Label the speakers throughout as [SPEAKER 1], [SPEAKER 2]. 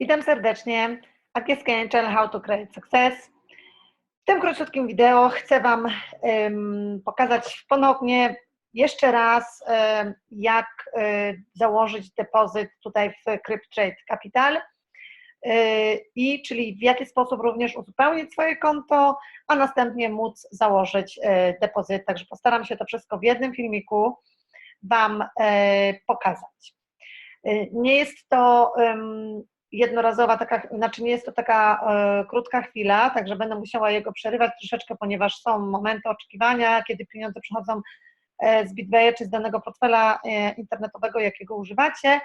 [SPEAKER 1] Witam serdecznie. Agnieszka Jęczel, How to Create Success. W tym króciutkim wideo chcę Wam um, pokazać ponownie jeszcze raz, um, jak um, założyć depozyt tutaj w CryptTrade Capital i czyli w jaki sposób również uzupełnić swoje konto, a następnie móc założyć depozyt. Także postaram się to wszystko w jednym filmiku Wam pokazać. Nie jest to jednorazowa taka, znaczy nie jest to taka e, krótka chwila, także będę musiała jego przerywać troszeczkę, ponieważ są momenty oczekiwania, kiedy pieniądze przychodzą e, z BitBay czy z danego portfela e, internetowego, jakiego używacie.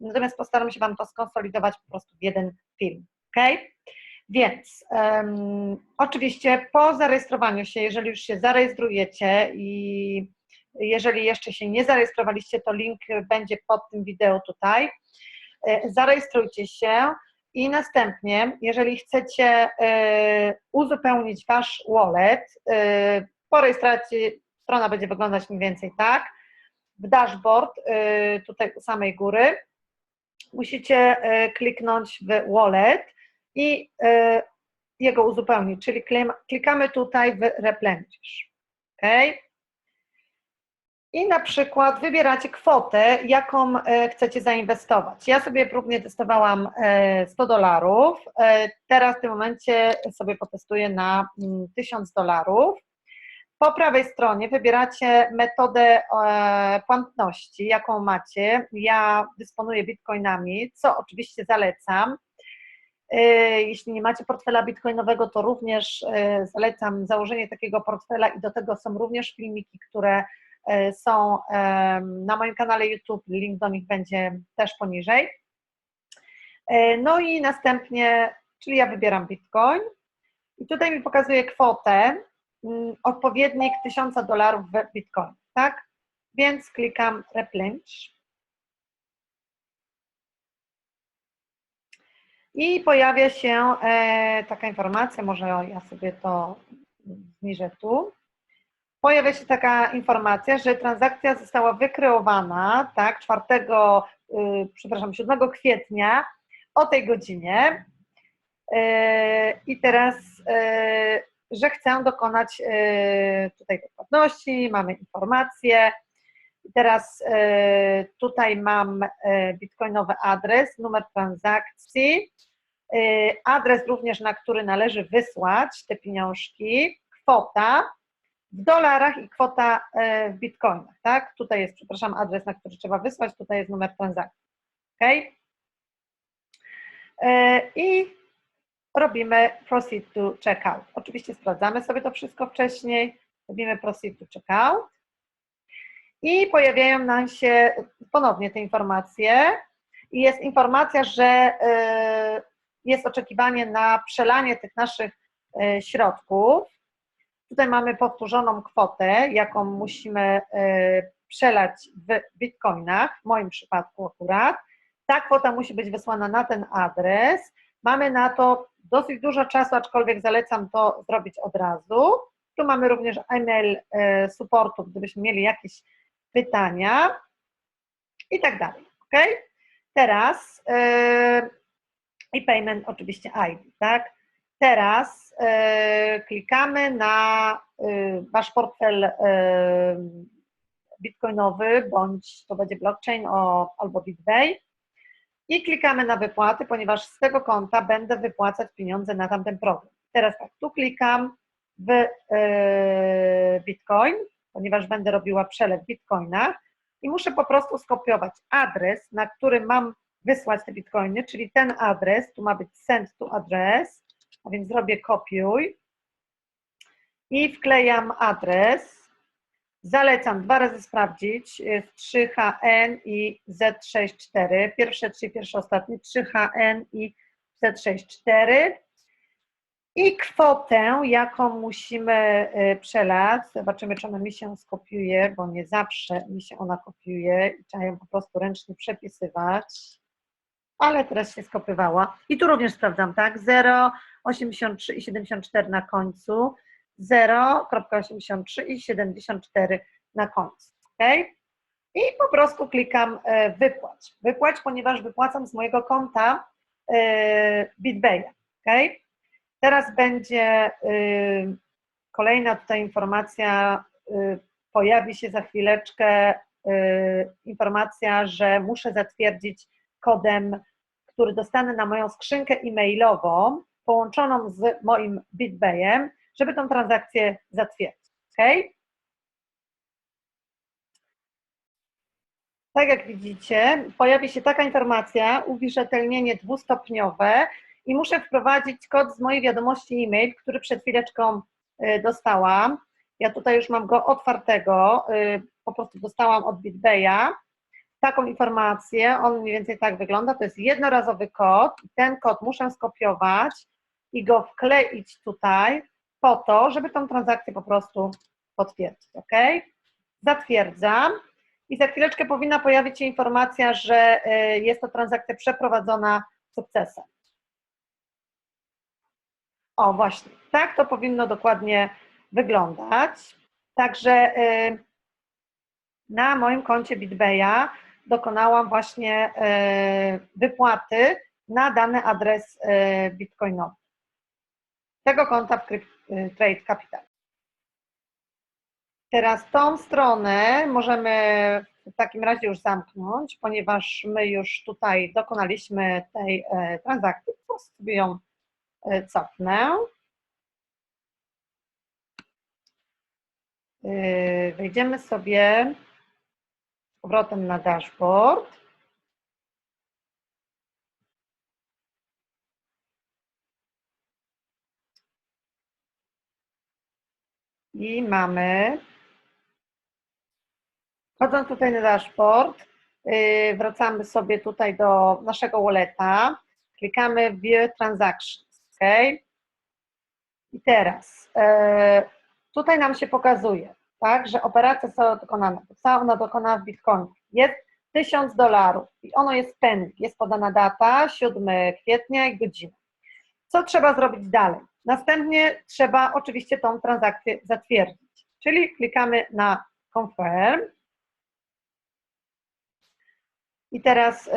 [SPEAKER 1] Natomiast postaram się Wam to skonsolidować po prostu w jeden film. ok? Więc um, oczywiście po zarejestrowaniu się, jeżeli już się zarejestrujecie i jeżeli jeszcze się nie zarejestrowaliście, to link będzie pod tym wideo tutaj. E, zarejestrujcie się i następnie, jeżeli chcecie e, uzupełnić Wasz wallet, e, po rejestracji strona będzie wyglądać mniej więcej tak, w dashboard, tutaj u samej góry, musicie kliknąć w wallet i jego uzupełnić, czyli klikamy tutaj w replenish. Okay? I na przykład wybieracie kwotę, jaką e, chcecie zainwestować. Ja sobie próbnie testowałam 100 e, dolarów, e, teraz w tym momencie sobie potestuję na 1000 mm, dolarów. Po prawej stronie wybieracie metodę płatności, jaką macie. Ja dysponuję bitcoinami, co oczywiście zalecam. Jeśli nie macie portfela bitcoinowego, to również zalecam założenie takiego portfela i do tego są również filmiki, które są na moim kanale YouTube, link do nich będzie też poniżej. E, no i następnie, czyli ja wybieram Bitcoin i tutaj mi pokazuje kwotę, mm, odpowiednik 1000 dolarów w Bitcoin, tak? Więc klikam Replenish. I pojawia się e, taka informacja, może ja sobie to zniżę tu pojawia się taka informacja, że transakcja została wykreowana, tak, 4, yy, przepraszam, 7 kwietnia o tej godzinie. Yy, i teraz, yy, że chcę dokonać tutaj płatności, mamy informację, teraz tutaj mam bitcoinowy adres, numer transakcji, adres również, na który należy wysłać te pieniążki, kwota, w dolarach i kwota e, w bitcoinach, tak? Tutaj jest, przepraszam, adres, na który trzeba wysłać, tutaj jest numer transakcji, ok? E, I robimy proceed to checkout. Oczywiście sprawdzamy sobie to wszystko wcześniej, robimy proceed to checkout i pojawiają nam się ponownie te informacje i jest informacja, że e, jest oczekiwanie na przelanie tych naszych środków Tutaj mamy powtórzoną kwotę, jaką musimy e, przelać w bitcoinach, w moim przypadku akurat. Ta kwota musi być wysłana na ten adres. Mamy na to dosyć dużo czasu, aczkolwiek zalecam to zrobić od razu. Tu mamy również e-mail e, supportu, gdybyśmy mieli jakieś pytania i tak dalej. Ok? Teraz yy, i payment oczywiście ID, tak? Teraz e, klikamy na e, Wasz portfel e, bitcoinowy, bądź to będzie blockchain albo BitBay i klikamy na wypłaty, ponieważ z tego konta będę wypłacać pieniądze na tamten program. Teraz tak, tu klikam w Bitcoin, ponieważ będę robiła przelew w Bitcoinach i muszę po prostu skopiować adres, na który mam wysłać te Bitcoiny, czyli ten adres, tu ma być send to address, a więc zrobię kopiuj i wklejam adres. Zalecam dwa razy sprawdzić 3HN i Z64. Pierwsze trzy, pierwsze ostatnie 3HN i Z64. I kwotę, jaką musimy y, przelać, zobaczymy, czy ona mi się skopiuje, bo nie zawsze mi się ona kopiuje i trzeba ją po prostu ręcznie przepisywać ale teraz się skopywała. I tu również sprawdzam, tak? 0,83 i 74 na końcu, 0,83 i 74 na końcu, ok? I po prostu klikam e, wypłać. Wypłać, ponieważ wypłacam z mojego konta y, BitBaya. Okay? Teraz będzie y, kolejna tutaj informacja, pojawi się za chwileczkę informacja, że muszę zatwierdzić kodem, który dostanę na moją skrzynkę e-mailową połączoną z moim BitBayem, żeby tą transakcję zatwierdzić. Okay? Tak jak widzicie, pojawi się taka informacja, uwierzytelnienie dwustopniowe i muszę wprowadzić kod z mojej wiadomości e-mail, który przed chwileczką y, dostałam. Ja tutaj już mam go otwartego, y, po prostu dostałam od BitBaya taką informację, on mniej więcej tak wygląda, to jest jednorazowy kod, ten kod muszę skopiować i go wkleić tutaj po to, żeby tą transakcję po prostu potwierdzić, ok? Zatwierdzam i za chwileczkę powinna pojawić się informacja, że y, jest to transakcja przeprowadzona sukcesem. O, właśnie, tak to powinno dokładnie wyglądać. Także y, na moim koncie BitBaya dokonałam właśnie y, wypłaty na dany adres bitcoinowy. Tego konta w Trade Capital. Teraz tą stronę możemy w takim razie już zamknąć, ponieważ my już tutaj dokonaliśmy tej e, transakcji. Po prostu ją e, cofnę. E, wejdziemy sobie z powrotem na dashboard. I mamy Wchodząc tutaj na dashboard, yy, wracamy sobie tutaj do naszego walleta, klikamy View Transactions, ok? I teraz yy, tutaj nam się pokazuje, tak, że operacja została dokonana. Została ona dokonana w Bitcoinie. Jest 1000 dolarów i ono jest pending. Jest podana data, 7 kwietnia i godzina. Co trzeba zrobić dalej? Następnie trzeba oczywiście tą transakcję zatwierdzić, czyli klikamy na Confirm i teraz y,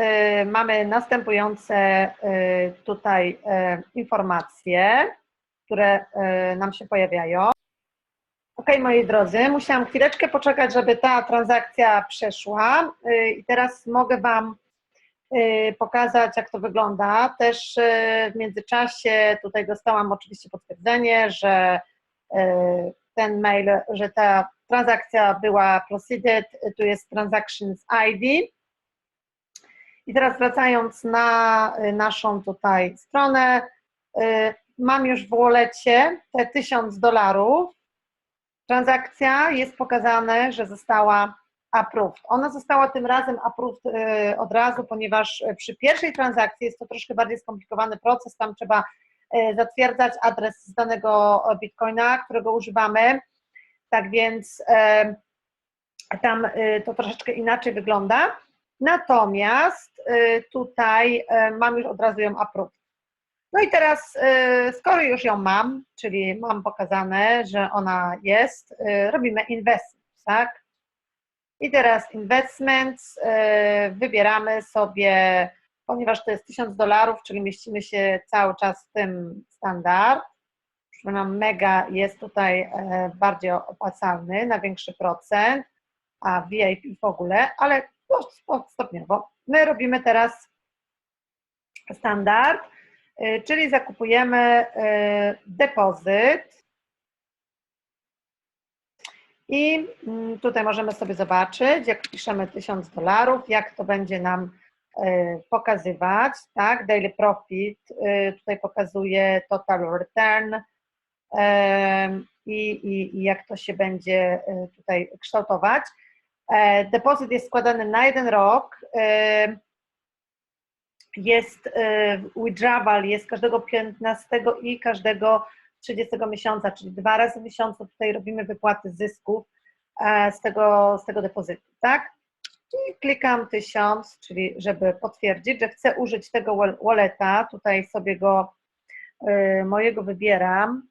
[SPEAKER 1] mamy następujące y, tutaj y, informacje, które nam się pojawiają. Ok, moi drodzy, musiałam chwileczkę poczekać, żeby ta transakcja przeszła i teraz mogę Wam pokazać, jak to wygląda. Też w międzyczasie tutaj dostałam oczywiście potwierdzenie, że ten mail, że ta transakcja była proceeded, tu jest transactions ID i teraz wracając na y, naszą tutaj stronę, y, mam już w wallecie te 1000 dolarów. Transakcja jest pokazane, że została approved. Ona została tym razem approved y, od razu, ponieważ przy pierwszej transakcji jest to troszkę bardziej skomplikowany proces, tam trzeba zatwierdzać adres z danego bitcoina, którego używamy. Tak więc tam to troszeczkę inaczej wygląda. Natomiast tutaj mam już od razu ją approved. No i teraz, skoro już ją mam, czyli mam pokazane, że ona jest, robimy investment, tak? I teraz investments, wybieramy sobie, ponieważ to jest 1000 dolarów, czyli mieścimy się cały czas w tym standard, nam mega jest tutaj e, bardziej opłacalny, na większy procent, a VIP w ogóle, ale stopniowo. My robimy teraz standard, y, czyli zakupujemy y, depozyt i mm, tutaj możemy sobie zobaczyć, jak piszemy 1000 dolarów, jak to będzie nam y, pokazywać, tak, daily profit, tutaj pokazuje total return i, i, i jak to się będzie tutaj kształtować. E, depozyt jest składany na jeden rok. E, jest e, withdrawal, jest każdego 15 i każdego 30 miesiąca, czyli dwa razy w miesiącu tutaj robimy wypłaty zysków z tego, z tego depozytu, tak? I klikam 1000, czyli żeby potwierdzić, że chcę użyć tego walleta, tutaj sobie go mojego wybieram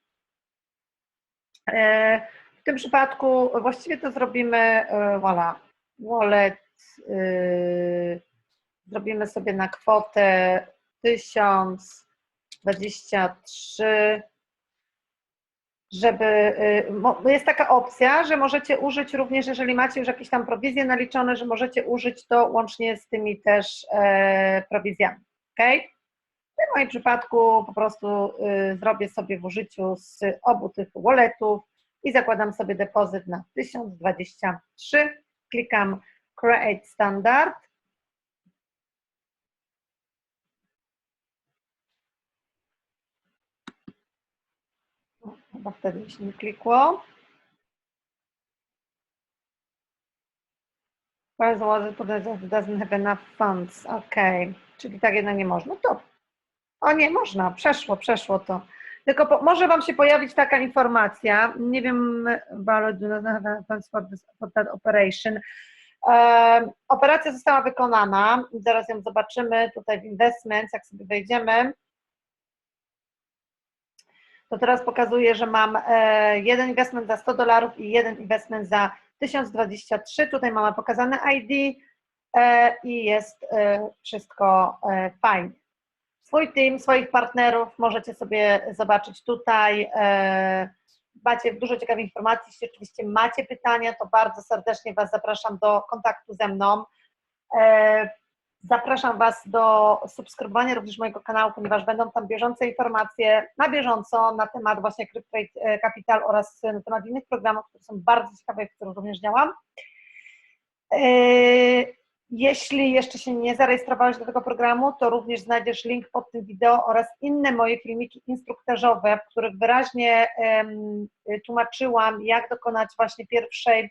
[SPEAKER 1] tym przypadku właściwie to zrobimy, e, voilà, wallet, zrobimy sobie na kwotę 1023, żeby, y, mo- jest taka opcja, że możecie użyć również, jeżeli macie już jakieś tam prowizje naliczone, że możecie użyć to łącznie z tymi też e, prowizjami, ok? W moim przypadku po prostu y, zrobię sobie w użyciu z obu tych walletów i zakładam sobie depozyt na 1023, klikam Create Standard. O, Chyba wtedy się nie klikło. Whereas was it doesn't have enough funds. Ok, czyli tak jednak nie można. No to o nie, można, przeszło, przeszło to. Tylko po, może Wam się pojawić taka informacja, nie wiem, but do not funds for, that operation. Operacja została wykonana, zaraz ją zobaczymy tutaj w investments, jak sobie wejdziemy. To teraz pokazuje, że mam e, jeden investment za 100 dolarów i jeden investment za 1023. Tutaj mamy pokazane ID e, i jest e, wszystko fajnie. Swój team, swoich partnerów możecie sobie zobaczyć tutaj. Macie dużo ciekawych informacji. Jeśli oczywiście macie pytania, to bardzo serdecznie Was zapraszam do kontaktu ze mną. E, Zapraszam Was do subskrybowania również mojego kanału, ponieważ będą tam bieżące informacje na bieżąco na temat właśnie Cryptrade Capital oraz na temat innych programów, które są bardzo ciekawe i w których również działam. E, Jeśli jeszcze się nie zarejestrowałeś do tego programu, to również znajdziesz link pod tym wideo oraz inne moje filmiki instruktażowe, w których wyraźnie tłumaczyłam, jak dokonać właśnie pierwszej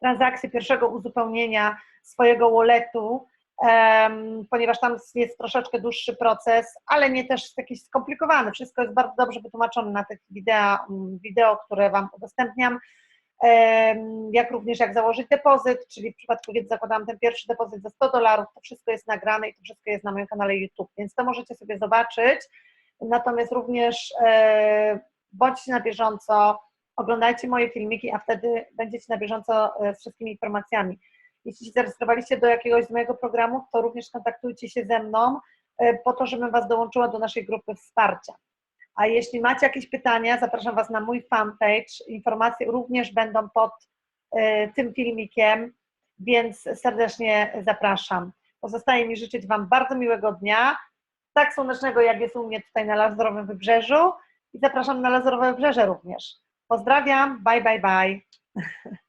[SPEAKER 1] transakcji, pierwszego uzupełnienia swojego walletu, ponieważ tam jest troszeczkę dłuższy proces, ale nie też jakiś skomplikowany. Wszystko jest bardzo dobrze wytłumaczone na tych wideo, wideo które Wam udostępniam jak również jak założyć depozyt, czyli w przypadku, kiedy zakładałam ten pierwszy depozyt za 100 dolarów, to wszystko jest nagrane i to wszystko jest na moim kanale YouTube, więc to możecie sobie zobaczyć. Natomiast również e, bądźcie na bieżąco, oglądajcie moje filmiki, a wtedy będziecie na bieżąco e, z wszystkimi informacjami. Jeśli się zarejestrowaliście do jakiegoś z mojego programu, to również kontaktujcie się ze mną e, po to, żebym Was dołączyła do naszej grupy wsparcia. A jeśli macie jakieś pytania, zapraszam Was na mój fanpage. Informacje również będą pod y, tym filmikiem, więc serdecznie zapraszam. Pozostaje mi życzyć Wam bardzo miłego dnia, tak słonecznego, jak jest u mnie tutaj na Lazurowym Wybrzeżu i zapraszam na Lazurowe Wybrzeże również. Pozdrawiam, bye, bye, bye.